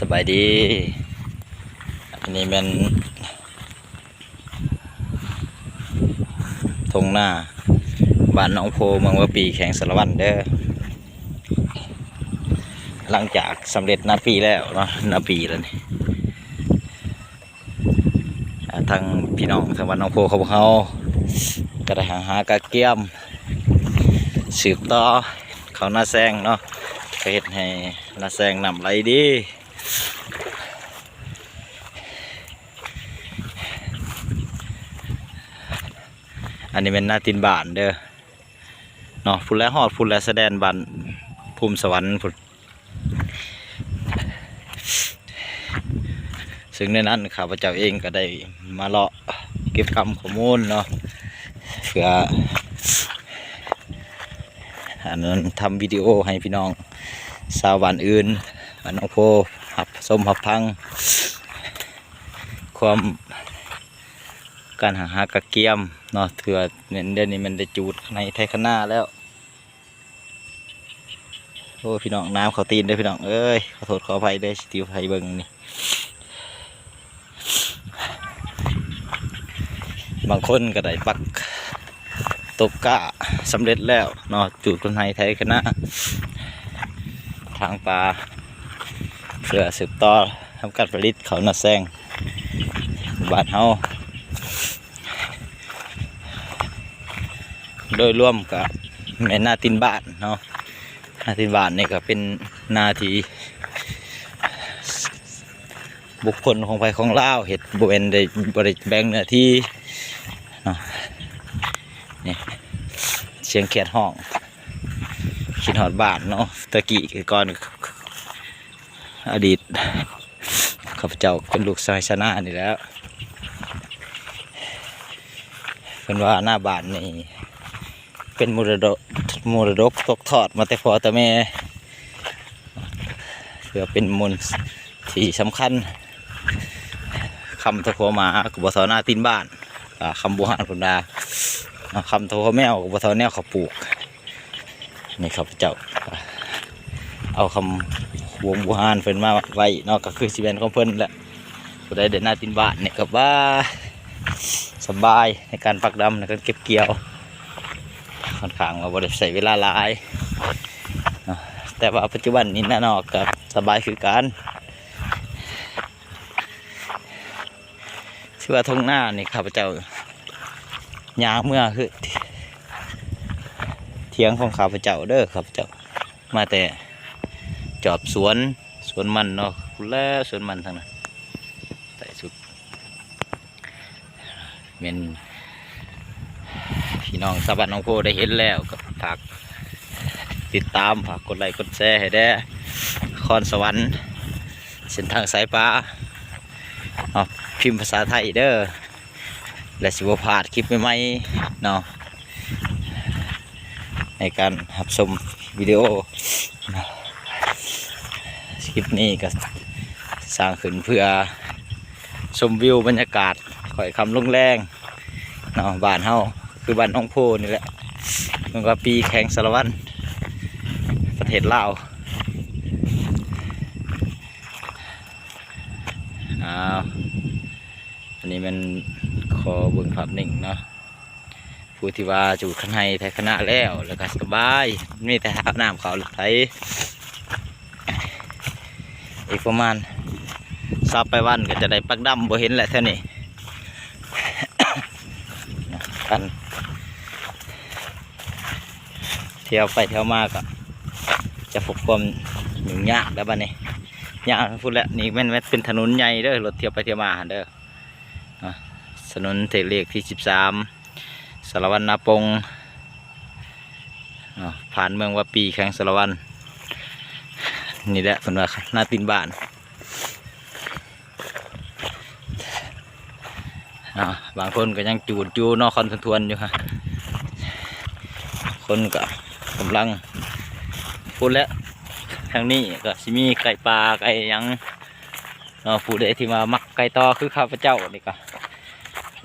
สบายดี อันนี้เป็นทงหน้าบ้านหน้องโพเมืองว่าปีแข่งสารวัตรเด้อหลังจากสำเร็จนาปีแล้วเนาะนาปีแล้วนี่ทางพี่น้องทางบ้านหน้องโพเขากเขาก็ได้หาหากระเกียม สืบต่อเขาหน้าแซงเนาะเฮ็ดให้หน้าแซงนำไหลดี อันนี้เป็นหน้าตินบานเด้อเนาะพุ่นแล้วฮอดพุ่นแล้วแสดงบันภูมิสวรรค์พุ่นซึ่งในนั้นข้าพเจ้าเองก็ได้มาเลาะเก็บคำข้อมูลเนาะเพื่ออันนั้นทำวิดีโอให้พี่น้องชาวบ้านอื่นบ้านน้องโพ สมหับพัง ความการหาหากระเกียมเนาะเถื่อเนี่ยเดี๋ยวนี้มันได้จูดในไทยคณะแล้วโอ้พี่น้องน้ำเขาตีนเด้พี่น้องเอ้ยขอโทษขออภัยเด้สติวไฟเบิงนี่บางคนก็ได้ปักตกกะสำเร็จแล้วเนาะจูดคนไทยไทยคณะทางปลา เพื่อสืบต่อทำการผลิตเขาวนาแซงบานเฮาโดยร่วมกับแม่นาตินบ้านเนาะนาตินบ้านนี่ก็เป็นนาทีบุคคลของไฟของลาวเห็ดบริเวณได้บริแบ่งเนื้อที่เนาะนี่เสียงแคดห้องขินหอดบ้านเนาะตะกี้ก่อน อดีตข้าพเจ้าเป็นลูกชายชนะนี่แล้วเป็นว่าหน้าบ้านนี่เป็นมรดกมรดกตกทอดมาแต่พอแต่แม่เพื่อเป็นมูลที่สำคัญคำตะโพหมากบสอหน้าตีนบ้านคำบูหานพุนดาคำตะโพแมวกับบสอแนวเขาปลูกนี่ครับเจ้าเอาคำ วงบูหานเพิ่นมาไว้เนอกก็คือสิเป็นของเพิ่นแหละผู้ใดเดินหน้าตีนบ้านเนี่ยก็ว่าสบายในการปักดำในการเก็บเกี่ยวค่อนข้างว่าบริใช้เวลาหลายแต่ว่าปัจจุบันนี้น่านอกกับสบายคือกันชื่อว่าทงหน้านี่ข้าพเจ้ายางเมื่อคือเทียงของข้าพเจ้าเด้อข้าพเจ้ามาแต่ จอบสวนสวนมันเนาะแล้วสวนมันทางนั้นแต่สุดเป็นพี่น้องสาบันน้องโพได้เห็นแล้วก็ฝากติดตามฝากกดไลค์กดแชร์ให้ได้คอนสวรรค์เส้นทางสายฟ้าเอาพิมพ์ภาษาไทยเด้อและสิบพาดคลิปใหม่ๆเนาะในการรับชมวิดีโอ ลิปนี้ก็สร้างขึ้นเพื่อชมวิวบรรยากาศข่อยคำลงแรงเนาะบ้านเฮาคือบ้านน้องโพนี่แหละมันก็ปีแข่งสารวัตรประเทศลาวอ้าวอันนี้มันขอบิ่งภาพหนึ่งเนาะผู้ที่ว่าจูดขันให้ไทยคณะแล้วแล้วก็สบายมีแต่หาน้ำเขาไทย อีกประมาณซับไปวันก็จะได้ปักดำบ่เห็นแหละเท่านี้กันเที่ยวไปเที่ยวมาก็จะพบความหยุ่งยากแล้วบ้านนี้ยากพูดแล้วนี่แมันแม่นเป็นถนนใหญ่เด้อรถเที่ยวไปเที่ยวมาเด้อถนนเทเลขที่สิบสามสารวันนาปงผ่านเมืองว่าปีแข่งสารวัน นี่แหละเป็นว่าหน้าตีนบ้านบางคนก็ยังจูดจูนอกคอนทวนๆอยู่ฮะคนก็กำลังพูดแล้วทางนี้ก็สิมีไก่ปลาไก่ยังนาะผู้ใดที่มามักไก่ต่อคือข้าพเจ้านี่ก็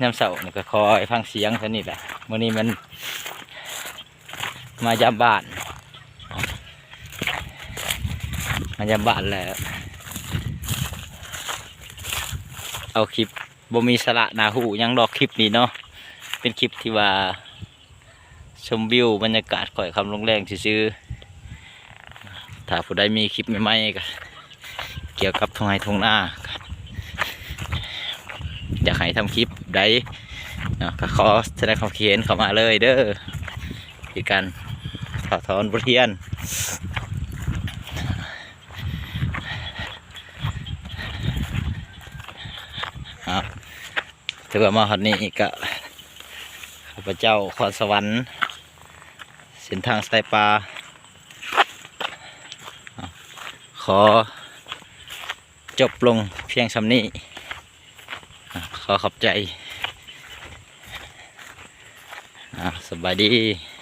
ยามเสานี่ก็คอยฟังเสียงเท่านี้แหละวันนี้มันมายามบ้าน มายามบ้านแล้ว เอาคลิปบ่มีสระนาหูยังดอกคลิปนี้เนาะเป็นคลิปที่ว่า ชมวิวบรรยากาศข่อยคำลงแรงซื่อถ้าผู้ใดมีคลิปใหม่ๆก็เกี่ยวกับทงไห้ทงหน้าอยากให้ทำคลิปใดเนาะก็ขอแสดงความคิดเห็นเข้ามาเลยเด้อในการถอดถอนบทเรียน ครับ ถือว่ามาหัดนี้ก็ข้าพเจ้าขอสวรรค์ เส้นทางสายปลา ขอจบลงเพียงสำนี้ ขอขอบใจอะสบายดี